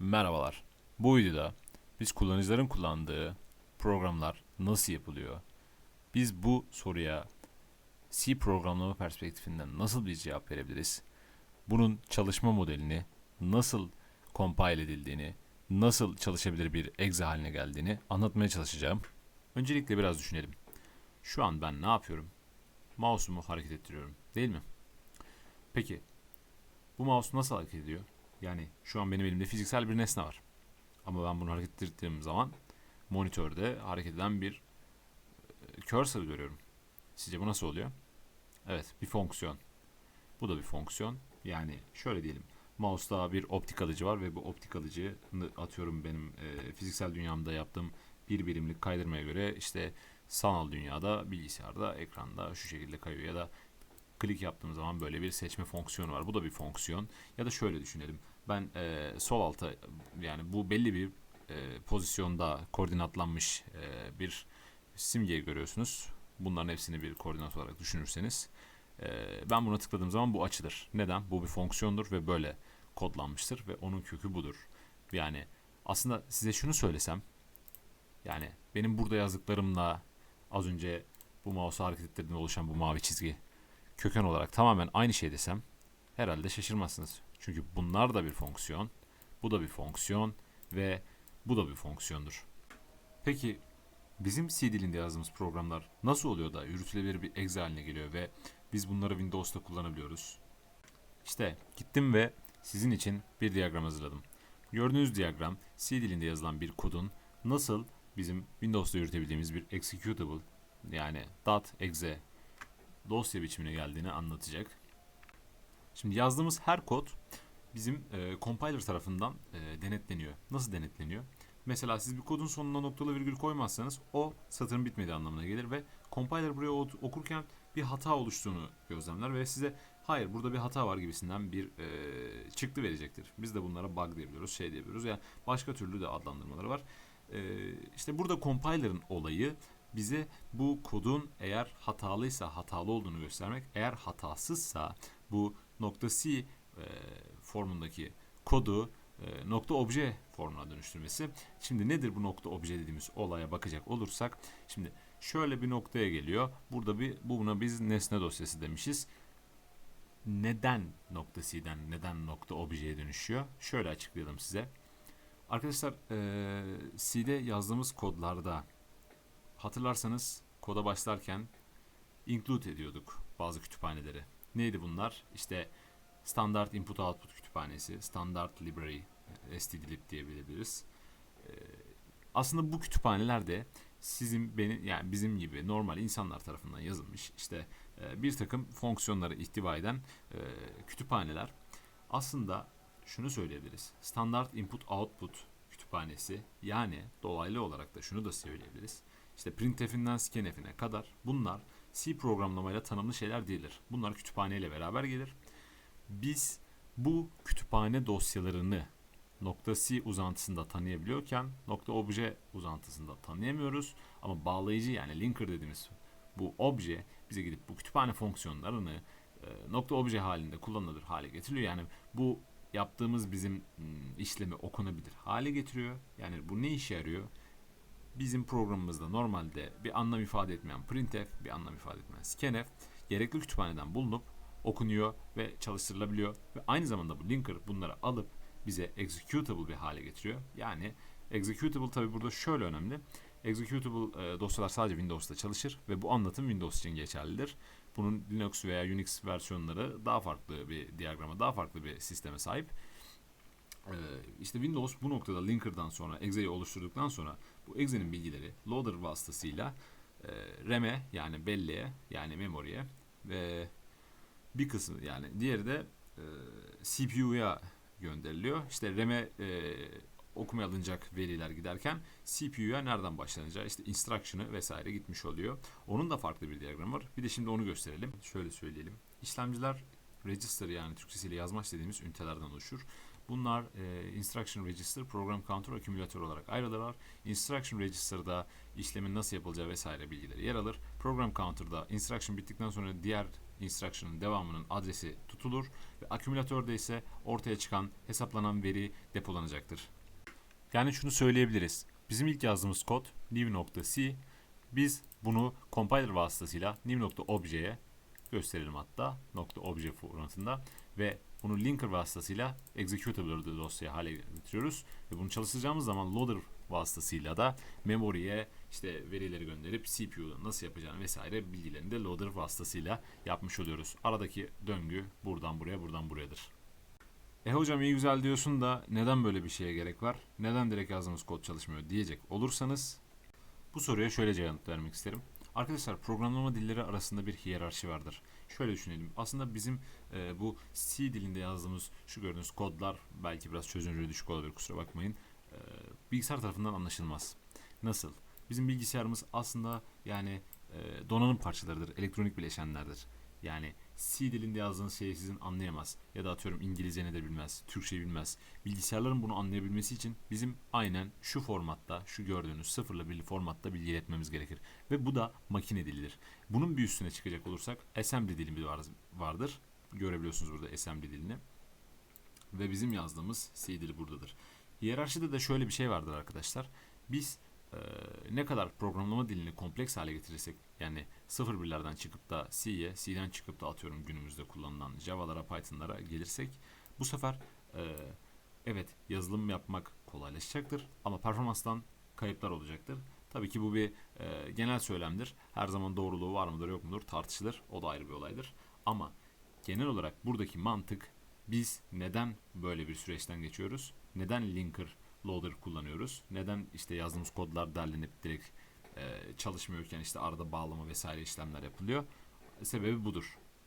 Merhabalar. Bu videoda biz kullanıcıların kullandığı programlar nasıl yapılıyor? Biz bu soruya C programlama perspektifinden nasıl bir cevap verebiliriz? Bunun çalışma modelini nasıl compile edildiğini, nasıl çalışabilir bir exe haline geldiğini anlatmaya çalışacağım. Öncelikle biraz düşünelim. Şu an ben ne yapıyorum? Mouse'umu hareket ettiriyorum, değil mi? Peki bu mouse nasıl hareket ediyor? Yani şu an benim elimde fiziksel bir nesne var. Ama ben bunu hareket ettirdiğim zaman monitörde hareket eden bir e, cursor görüyorum. Sizce bu nasıl oluyor? Evet, bir fonksiyon. Bu da bir fonksiyon. Yani şöyle diyelim. Mouse'da bir optik alıcı var ve bu optik alıcıyı atıyorum benim e, fiziksel dünyamda yaptığım bir birimlik kaydırmaya göre işte sanal dünyada, bilgisayarda, ekranda şu şekilde kayıyor ya da klik yaptığım zaman böyle bir seçme fonksiyonu var. Bu da bir fonksiyon. Ya da şöyle düşünelim. Ben e, sol alta yani bu belli bir e, pozisyonda koordinatlanmış e, bir simgeyi görüyorsunuz. Bunların hepsini bir koordinat olarak düşünürseniz e, ben buna tıkladığım zaman bu açılır. Neden? Bu bir fonksiyondur ve böyle kodlanmıştır ve onun kökü budur. Yani aslında size şunu söylesem yani benim burada yazdıklarımla az önce bu mouse hareket ettirdiğinde oluşan bu mavi çizgi köken olarak tamamen aynı şey desem herhalde şaşırmazsınız. Çünkü bunlar da bir fonksiyon, bu da bir fonksiyon ve bu da bir fonksiyondur. Peki bizim C dilinde yazdığımız programlar nasıl oluyor da yürütülebilir bir exe haline geliyor ve biz bunları Windows'ta kullanabiliyoruz? İşte gittim ve sizin için bir diyagram hazırladım. Gördüğünüz diyagram C dilinde yazılan bir kodun nasıl bizim Windows'ta yürütebildiğimiz bir executable yani .exe dosya biçimine geldiğini anlatacak. Şimdi yazdığımız her kod bizim e, compiler tarafından e, denetleniyor. Nasıl denetleniyor? Mesela siz bir kodun sonuna noktalı virgül koymazsanız o satırın bitmediği anlamına gelir ve compiler buraya okurken bir hata oluştuğunu gözlemler ve size hayır burada bir hata var gibisinden bir e, çıktı verecektir. Biz de bunlara bug diyebiliyoruz, şey diyebiliyoruz. Yani başka türlü de adlandırmaları var. E, işte burada compiler'ın olayı bize bu kodun eğer hatalıysa hatalı olduğunu göstermek, eğer hatasızsa bu nokta C e, formundaki kodu e, nokta obje formuna dönüştürmesi. Şimdi nedir bu nokta obje dediğimiz olaya bakacak olursak, şimdi şöyle bir noktaya geliyor. Burada bir buna biz nesne dosyası demişiz. Neden nokta neden nokta objeye dönüşüyor? Şöyle açıklayalım size. Arkadaşlar e, C'de yazdığımız kodlarda hatırlarsanız koda başlarken include ediyorduk bazı kütüphaneleri. Neydi bunlar? İşte standart input output kütüphanesi, standart library, stdlib diyebiliriz. Ee, aslında bu kütüphaneler de sizin benim yani bizim gibi normal insanlar tarafından yazılmış işte e, bir takım fonksiyonları ihtiva eden e, kütüphaneler. Aslında şunu söyleyebiliriz. Standart input output kütüphanesi yani dolaylı olarak da şunu da söyleyebiliriz. İşte printf'inden scanf'ine kadar bunlar C programlamayla tanımlı şeyler değildir. Bunlar kütüphaneyle beraber gelir. Biz bu kütüphane dosyalarını nokta .c uzantısında tanıyabiliyorken nokta .obje uzantısında tanıyamıyoruz. Ama bağlayıcı yani linker dediğimiz bu obje bize gidip bu kütüphane fonksiyonlarını e, nokta obje halinde kullanılır hale getiriyor. Yani bu yaptığımız bizim işlemi okunabilir hale getiriyor. Yani bu ne işe yarıyor? bizim programımızda normalde bir anlam ifade etmeyen printf, bir anlam ifade etmeyen scanf gerekli kütüphaneden bulunup okunuyor ve çalıştırılabiliyor ve aynı zamanda bu linker bunları alıp bize executable bir hale getiriyor. Yani executable tabi burada şöyle önemli. Executable e, dosyalar sadece Windows'ta çalışır ve bu anlatım Windows için geçerlidir. Bunun Linux veya Unix versiyonları daha farklı bir diyagrama, daha farklı bir sisteme sahip. Ee, işte Windows bu noktada linker'dan sonra exe'yi oluşturduktan sonra bu exe'nin bilgileri loader vasıtasıyla e, RAM'e yani belleğe yani memoriye ve bir kısmı yani diğeri de e, CPU'ya gönderiliyor. İşte RAM'e e, okumaya alınacak veriler giderken CPU'ya nereden başlanacağı işte instruction'ı vesaire gitmiş oluyor. Onun da farklı bir diyagram var. Bir de şimdi onu gösterelim. Şöyle söyleyelim. İşlemciler register yani Türkçesiyle yazmaç dediğimiz ünitelerden oluşur. Bunlar e, Instruction Register, Program Counter, Accumulator olarak ayrılırlar. Instruction Register'da işlemin nasıl yapılacağı vesaire bilgileri yer alır. Program Counter'da instruction bittikten sonra diğer instruction'ın devamının adresi tutulur ve akümülatörde ise ortaya çıkan hesaplanan veri depolanacaktır. Yani şunu söyleyebiliriz. Bizim ilk yazdığımız kod new.c biz bunu compiler vasıtasıyla new.obj'ye gösterelim hatta nokta obje formatında ve bunu linker vasıtasıyla executable dosya hale getiriyoruz ve bunu çalıştıracağımız zaman loader vasıtasıyla da memory'e işte verileri gönderip CPU'da nasıl yapacağını vesaire bilgilerini de loader vasıtasıyla yapmış oluyoruz. Aradaki döngü buradan buraya buradan burayadır. E hocam iyi güzel diyorsun da neden böyle bir şeye gerek var? Neden direkt yazdığımız kod çalışmıyor diyecek olursanız bu soruya şöyle cevap vermek isterim. Arkadaşlar programlama dilleri arasında bir hiyerarşi vardır. Şöyle düşünelim. Aslında bizim e, bu C dilinde yazdığımız şu gördüğünüz kodlar belki biraz çözünürlüğü düşük olabilir kusura bakmayın. E, bilgisayar tarafından anlaşılmaz. Nasıl? Bizim bilgisayarımız aslında yani e, donanım parçalarıdır, elektronik bileşenlerdir. Yani C dilinde yazdığınız şeyi sizin anlayamaz. Ya da atıyorum İngilizce ne de bilmez, Türkçe bilmez. Bilgisayarların bunu anlayabilmesi için bizim aynen şu formatta, şu gördüğünüz sıfırla birli formatta bilgi iletmemiz gerekir. Ve bu da makine dilidir. Bunun bir üstüne çıkacak olursak assembly dilimiz var- vardır. Görebiliyorsunuz burada assembly dilini. Ve bizim yazdığımız C dili buradadır. Hiyerarşide de şöyle bir şey vardır arkadaşlar. Biz e, ne kadar programlama dilini kompleks hale getirirsek yani sıfır birlerden çıkıp da C'ye, C'den çıkıp da atıyorum günümüzde kullanılan Java'lara, Python'lara gelirsek bu sefer e, evet yazılım yapmak kolaylaşacaktır ama performanstan kayıplar olacaktır. Tabii ki bu bir e, genel söylemdir. Her zaman doğruluğu var mıdır yok mudur tartışılır. O da ayrı bir olaydır. Ama genel olarak buradaki mantık biz neden böyle bir süreçten geçiyoruz? Neden linker loader kullanıyoruz? Neden işte yazdığımız kodlar derlenip direkt çalışmıyorken işte arada bağlama vesaire işlemler yapılıyor? Sebebi budur.